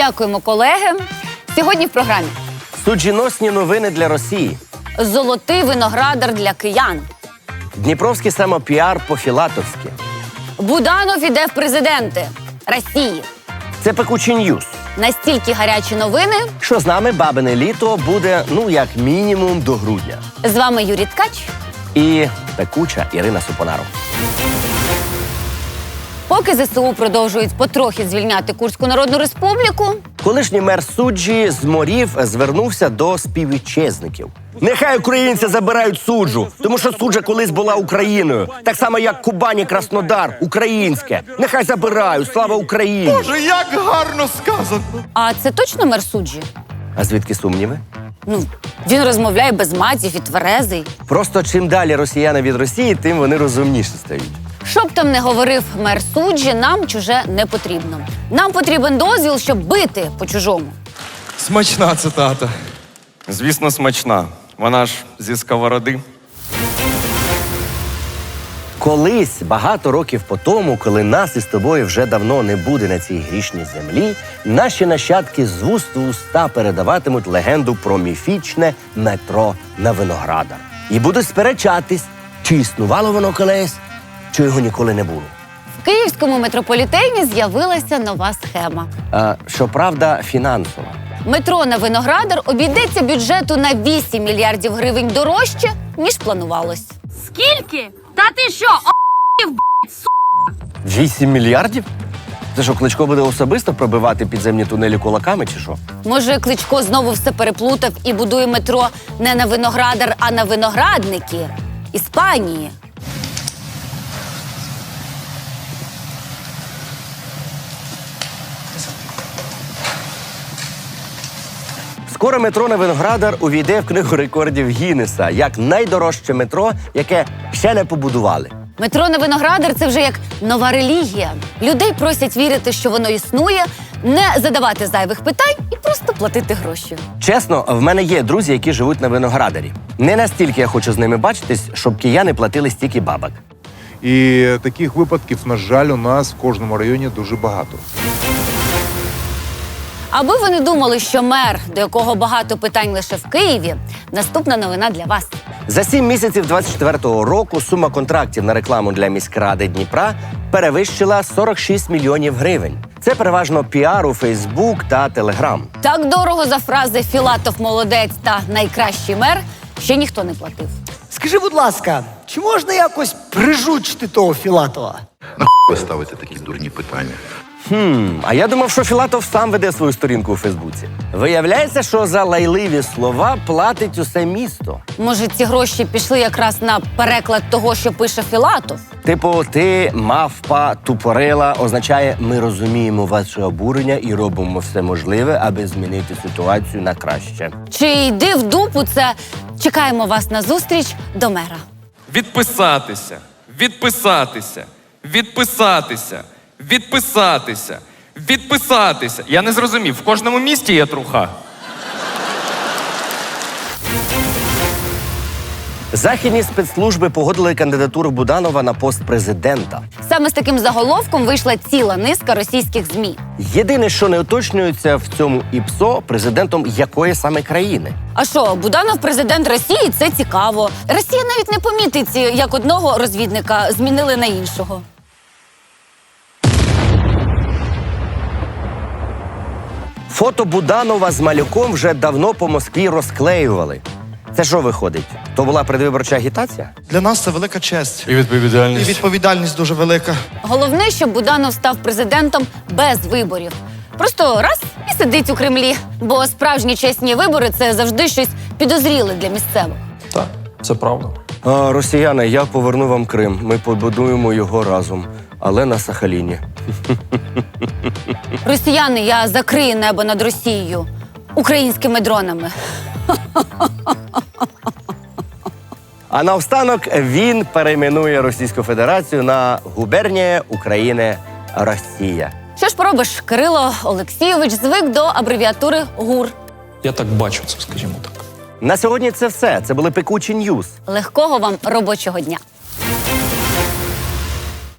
Дякуємо, колеги. Сьогодні в програмі Суджіносні новини для Росії. Золотий виноградар для киян. Дніпровський самопіар по-філатовськи. Буданов іде в президенти Росії. Це пекучий ньюс. Настільки гарячі новини. Що з нами бабине літо буде, ну, як мінімум, до грудня. З вами Юрій Ткач. І пекуча Ірина Супонару. Поки ЗСУ продовжують потрохи звільняти Курську Народну Республіку, Колишній мер суджі з морів звернувся до співвітчизників. Нехай українці забирають суджу, тому що суджа колись була Україною, так само як Кубань і Краснодар, українське. Нехай забирають. Слава Україні! Боже, як гарно сказано. а це точно мер суджі? А звідки сумніви? Ну, він розмовляє без матів і тверезий. Просто чим далі росіяни від Росії, тим вони розумніші стають. Що б там не говорив мер суджі, нам чуже не потрібно. Нам потрібен дозвіл, щоб бити по чужому. Смачна цитата. Звісно, смачна. Вона ж зі сковороди. Колись багато років по тому, коли нас із тобою вже давно не буде на цій грішній землі, наші нащадки з вуст в уста передаватимуть легенду про міфічне метро на виноградар. І будуть сперечатись, чи існувало воно колись, чи його ніколи не було. В київському метрополітені з'явилася нова схема. А, щоправда, фінансово. Метро на виноградар обійдеться бюджету на 8 мільярдів гривень дорожче, ніж планувалось. Скільки? Та ти що? О, 8 мільярдів? Це що, Кличко буде особисто пробивати підземні тунелі кулаками, чи що? Може, Кличко знову все переплутав і будує метро не на виноградар, а на виноградники Іспанії. Скоро метро на Виноградар увійде в книгу рекордів Гіннеса як найдорожче метро, яке ще не побудували. Метро на виноградар це вже як нова релігія. Людей просять вірити, що воно існує, не задавати зайвих питань і просто платити гроші. Чесно, в мене є друзі, які живуть на Виноградарі. Не настільки я хочу з ними бачитись, щоб кияни платили стільки бабок. І таких випадків, на жаль, у нас в кожному районі дуже багато. Аби ви не думали, що мер, до якого багато питань лише в Києві, наступна новина для вас. За сім місяців 24-го року сума контрактів на рекламу для міськради Дніпра перевищила 46 мільйонів гривень. Це переважно піар у Фейсбук та Телеграм. Так дорого за фрази Філатов молодець та найкращий мер ще ніхто не платив. Скажи, будь ласка, чи можна якось прижучити того Філатова? ви ставите такі дурні питання? Хм, а я думав, що Філатов сам веде свою сторінку у Фейсбуці. Виявляється, що за лайливі слова платить усе місто. Може, ці гроші пішли якраз на переклад того, що пише Філатов? Типу, ти мавпа тупорила означає, ми розуміємо ваше обурення і робимо все можливе, аби змінити ситуацію на краще. Чи йди в дупу це чекаємо вас на зустріч до мера. Відписатися, відписатися, відписатися, відписатися, відписатися. Я не зрозумів, в кожному місті є труха. Західні спецслужби погодили кандидатуру Буданова на пост президента. Саме з таким заголовком вийшла ціла низка російських змі. Єдине, що не уточнюється в цьому ІПСО, президентом якої саме країни. А що, Буданов президент Росії? Це цікаво. Росія навіть не помітить, як одного розвідника змінили на іншого. Фото Буданова з малюком вже давно по Москві розклеювали. Це що виходить? То була передвиборча агітація? Для нас це велика честь. І відповідальність. І відповідальність дуже велика. Головне, щоб Буданов став президентом без виборів. Просто раз і сидить у Кремлі. Бо справжні чесні вибори це завжди щось підозріле для місцевих. Так, це правда. А, росіяни, я поверну вам Крим. Ми побудуємо його разом, але на Сахаліні. Росіяни, я закрию небо над Росією українськими дронами. А наостанок він перейменує Російську Федерацію на губернія України Росія. Що ж поробиш, Кирило Олексійович звик до абревіатури ГУР. Я так бачу це, скажімо так. На сьогодні це все. Це були пекучі ньюз. Легкого вам робочого дня.